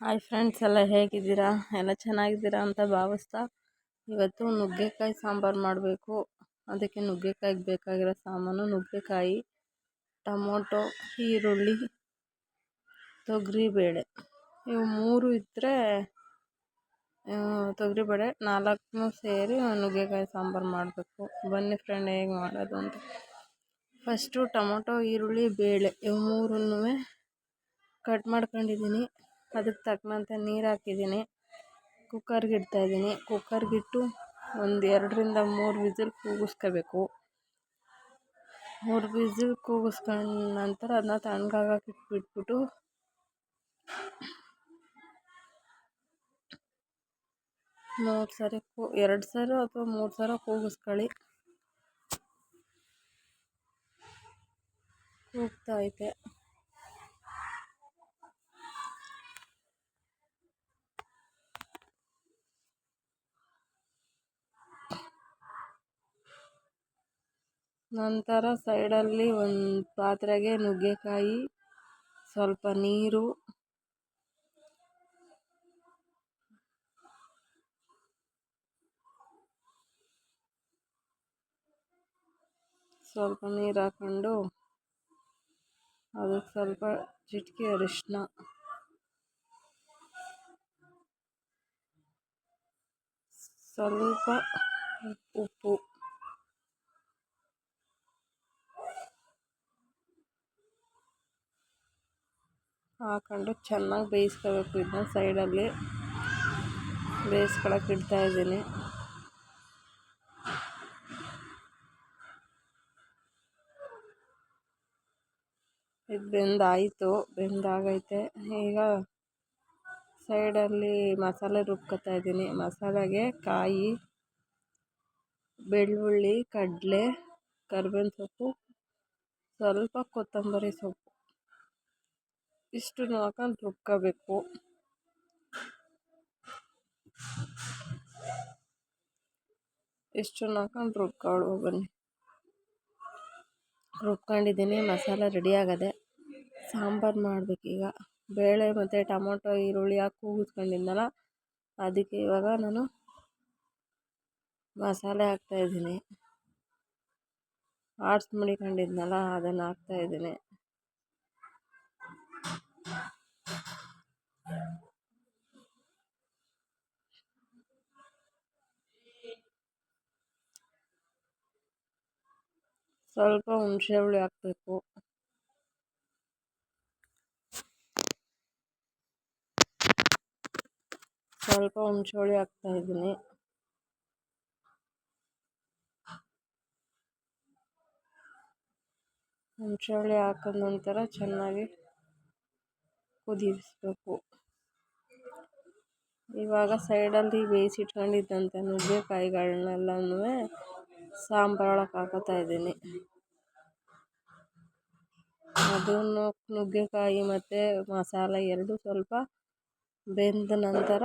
Hi friends, ಎಲ್ಲ ಹೇಗಿದ್ದೀರಾ? ಎಲ್ಲ ಚೆನ್ನಾಗಿದ್ದೀರಾ ಅಂತ ಭಾವಿಸ್ತಾ ಇವತ್ತು ನುಗ್ಗೆಕಾಯಿ ಸಾಂಬಾರು ಮಾಡಬೇಕು. ಅದಕ್ಕೆ ನುಗ್ಗೆಕಾಯಿಗೆ ಬೇಕಾಗಿರೋ ಸಾಮಾನು ನುಗ್ಗೆಕಾಯಿ, ಟೊಮೊಟೊ, ಈರುಳ್ಳಿ, ತೊಗರಿಬೇಳೆ. ಇವು ಮೂರು ಇದ್ದರೆ ತೊಗರಿಬೇಳೆ ನಾಲ್ಕು ಸೇರಿ ನುಗ್ಗೆಕಾಯಿ ಸಾಂಬಾರು ಮಾಡಬೇಕು. ಬನ್ನಿ ಫ್ರೆಂಡ್, ಹೇಗೆ ಮಾಡೋದು ಅಂತ. ಫಸ್ಟು ಟೊಮೊಟೊ, ಈರುಳ್ಳಿ, ಬೇಳೆ ಇವು ಮೂರನ್ನೂ ಕಟ್ ಮಾಡ್ಕೊಂಡಿದ್ದೀನಿ. ಅದಕ್ಕೆ ತಕ್ಕನಂತೆ ನೀರು ಹಾಕಿದ್ದೀನಿ. ಕುಕ್ಕರ್ಗೆ ಇಡ್ತಾಯಿದ್ದೀನಿ ಕುಕ್ಕರ್ಗಿಟ್ಟು ಒಂದು ಎರಡರಿಂದ ಮೂರು ವಿಸಿಲ್ ಕೂಗಿಸ್ಕೋಬೇಕು. ಮೂರು ವಿಸಿಲ್ ಕೂಗಿಸ್ಕೊಂಡ ನಂತರ ಅದನ್ನ ತಣ್ಣಗಾಗಕ್ಕೆ ಇಟ್ಬಿಟ್ಬಿಟ್ಟು ಮೂರು ಸರಿ ಕೂ, ಎರಡು ಸರ ಅಥವಾ ಮೂರು ಸರ ಕೂಗಿಸ್ಕೊಳ್ಳಿ. ಕೂಗ್ತೈತೆ ನಂತರ ಸೈಡಲ್ಲಿ ಒಂದು ಪಾತ್ರೆಗೆ ನುಗ್ಗೆಕಾಯಿ, ಸ್ವಲ್ಪ ನೀರು ಸ್ವಲ್ಪ ನೀರು ಹಾಕ್ಕೊಂಡು ಅದಕ್ಕೆ ಸ್ವಲ್ಪ ಚಿಟಿಕೆ ಅರಿಶಿನ ಸ್ವಲ್ಪ ಉಪ್ಪು. ಹಾಕೊಂಡು ಚೆನ್ನಾಗಿ ಬೇಯಿಸ್ಕೋಬೇಕು ಇದನ್ನ ಸೈಡಲ್ಲಿ. ಬೇಯಿಸ್ಕೊಳಕ್ಕೆ ಇಡ್ತಾಯಿದ್ದೀನಿ ಇದು ಬೆಂದಾಯಿತು, ಬೆಂದಾಗೈತೆ. ಈಗ ಸೈಡಲ್ಲಿ ಮಸಾಲೆ ರುಬ್ಕೊತಾ ಇದ್ದೀನಿ. ಮಸಾಲೆಗೆ ಕಾಯಿ, ಬೆಳ್ಳುಳ್ಳಿ, ಕಡಲೆ, ಕರ್ಬೇವಿನ ಸೊಪ್ಪು, ಸ್ವಲ್ಪ ಕೊತ್ತಂಬರಿ ಸೊಪ್ಪು. ಇಷ್ಟನ್ನು ಹಾಕೊಂಡು ರುಬ್ಕೋಬೇಕು. ಇಷ್ಟನ್ನು ಹಾಕೊಂಡು ರುಬ್ಕೊಳ್ಳುವ ಬನ್ನಿ. ರುಬ್ಕೊಂಡಿದ್ದೀನಿ, ಮಸಾಲೆ ರೆಡಿ ಆಗದೆ. ಸಾಂಬಾರು ಮಾಡಬೇಕೀಗ ಬೇಳೆ ಮತ್ತು ಟೊಮೊಟೊ, ಈರುಳ್ಳಿ ಹಾಕಿ ಕೂಗಿಸ್ಕೊಂಡಿದ್ನಲ್ಲ ಅದಕ್ಕೆ ಇವಾಗ ನಾನು ಮಸಾಲೆ ಹಾಕ್ತಾಯಿದ್ದೀನಿ ಆಡ್ಸ್ ಮಡಿಕೊಂಡಿದ್ನಲ್ಲ ಅದನ್ನು ಹಾಕ್ತಾಯಿದ್ದೀನಿ ಸ್ವಲ್ಪ ಹುಣಸೆ ಹುಳಿ ಹಾಕಬೇಕು. ಸ್ವಲ್ಪ ಹುಣಸೆ ಹುಳಿ ಹಾಕ್ತಾಯಿದ್ದೀನಿ ಹುಣಸೆ ಹುಳಿ ಹಾಕಿದ ನಂತರ ಚೆನ್ನಾಗಿ ಕುದಿಸ್ಬೇಕು. ಇವಾಗ ಸೈಡಲ್ಲಿ ಬೇಯಿಸಿಟ್ಕೊಂಡಿದ್ದಂಥ ನುಗ್ಗೆಕಾಯಿಗಳನ್ನೆಲ್ಲನೂ ಸಾಂಬಾರೊಳಗೆ ಹಾಕೋತಾ ಇದ್ದೀನಿ. ಅದನ್ನು ನುಗ್ಗೆಕಾಯಿ ಮತ್ತು ಮಸಾಲೆ ಎರಡೂ ಸ್ವಲ್ಪ ಬೆಂದ ನಂತರ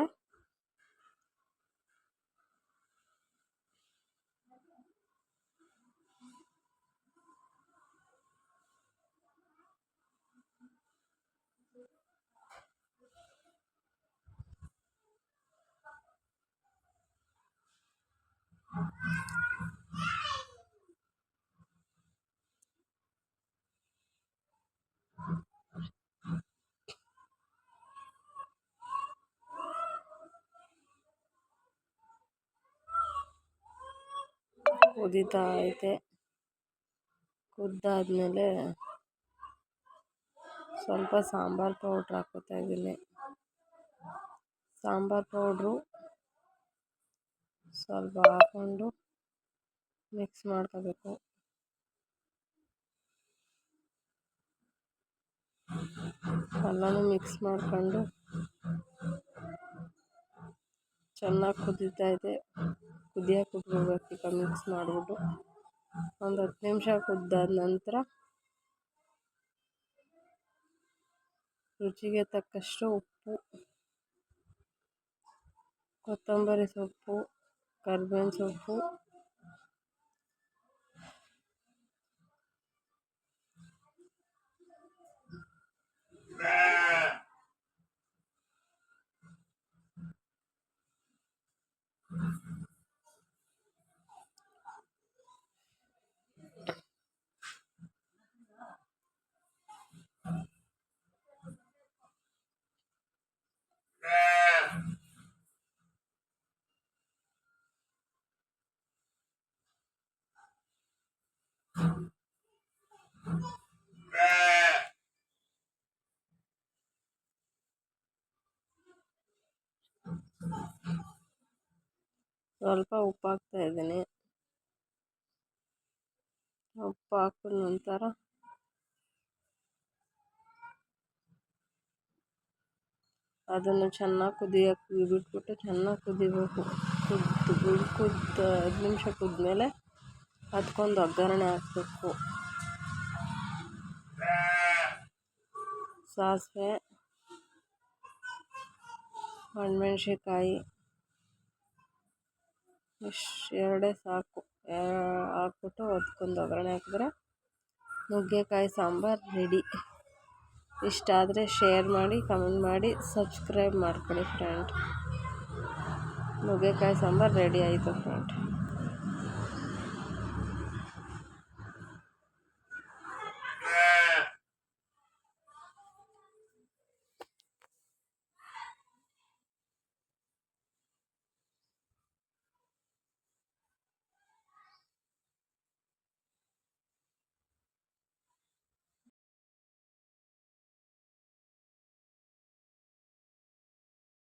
ಕುದೀತಾ ಐತೆ. ಕುದ್ದಾದ್ಮೇಲೆ ಸ್ವಲ್ಪ ಸಾಂಬಾರು ಪೌಡ್ರ್ ಹಾಕೋತಾ ಇದ್ದೀನಿ. ಸಾಂಬಾರು ಪೌಡ್ರು ಸ್ವಲ್ಪ ಹಾಕ್ಕೊಂಡು ಮಿಕ್ಸ್ ಮಾಡ್ಕೋಬೇಕು. ಎಲ್ಲನೂ ಮಿಕ್ಸ್ ಮಾಡ್ಕೊಂಡು ಚೆನ್ನಾಗಿ ಕುದೀತಾ ಇದೆ. ಕುದಿಯಕ್ಕೆ ಬಿಟ್ಬಿಡ್ಬೇಕು ಈಗ ಮಿಕ್ಸ್ ಮಾಡಿಬಿಟ್ಟು ಒಂದು ಹತ್ತು ನಿಮಿಷ ಕುದ್ದಾದ ನಂತರ ರುಚಿಗೆ ತಕ್ಕಷ್ಟು ಉಪ್ಪು, ಕೊತ್ತಂಬರಿ ಸೊಪ್ಪು, ಕರ್ಬೇವಿನ ಸೊಪ್ಪು ಸ್ವಲ್ಪ ಉಪ್ಪು ಹಾಕ್ತಾ ಇದ್ದೀನಿ. ಉಪ್ಪು ಹಾಕಿದ ನಂತರ ಅದನ್ನು ಚೆನ್ನಾಗಿ ಕುದಿಯಕ್ಕೆ ಬಿಟ್ಬಿಟ್ಟು ಚೆನ್ನಾಗಿ ಕುದಿಬೇಕು. ಕುದ್ದು ಕುದ್ದು ಹತ್ತು ನಿಮಿಷ ಕುದ್ಮೇಲೆ ಅದಕ್ಕೊಂದು ಒಗ್ಗರಣೆ ಹಾಕಬೇಕು. ಸಾಸಿವೆ ಒಣಮೆಣ್ಸಿನ್ಕಾಯಿ ಇಷ್ಟು ಎರಡೇ ಸಾಕು ಹಾಕ್ಬಿಟ್ಟು ಒತ್ಕೊಂಡು ಒಗ್ಗರಣೆ ಹಾಕಿದ್ರೆ ನುಗ್ಗೆಕಾಯಿ ಸಾಂಬಾರು ರೆಡಿ ಇಷ್ಟ ಆದರೆ ಶೇರ್ ಮಾಡಿ ಕಮೆಂಟ್ ಮಾಡಿ ಸಬ್ಸ್ಕ್ರೈಬ್ ಮಾಡ್ಕೊಳ್ಳಿ ಫ್ರೆಂಡ್ ನುಗ್ಗೆಕಾಯಿ ಸಾಂಬಾರು ರೆಡಿ ಆಯಿತು ಫ್ರೆಂಡ್